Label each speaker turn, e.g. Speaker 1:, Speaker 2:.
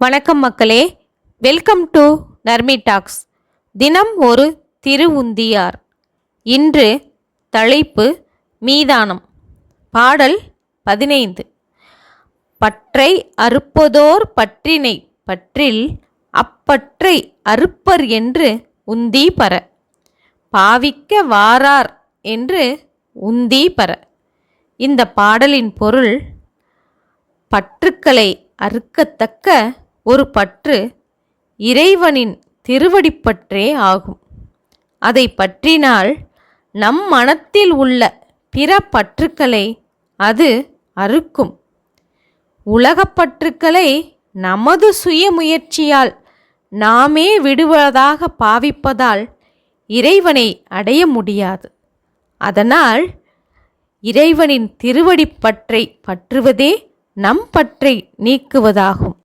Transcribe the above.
Speaker 1: வணக்கம் மக்களே. Welcome to Narmi tax தினம் ஒரு திருவுந்தியார். இன்று தலைப்பு மீதானம். பாடல் பதினைந்து. பற்றை அறுப்பதோர் பற்றினை பற்றில் அப்பற்றை அறுப்பர் என்று உந்தி பர. பாவிக்க வாரார் என்று உந்தி பர. இந்த பாடலின் பொருள் பற்றுக்களை அறுக்கத்தக்க ஒரு பற்று இறைவனின் திருவடிப்பற்றே ஆகும். அதை பற்றினால் நம் மனத்தில் உள்ள பிற பற்றுக்களை அது அறுக்கும். உலகப் பற்றுக்களை நமது சுய முயற்சியால் நாமே விடுவதாக பாவிப்பதால் இறைவனை அடைய முடியாது. அதனால் இறைவனின் திருவடிப்பற்றை பற்றுவதே நம் பற்றை நீக்குவதாகும்.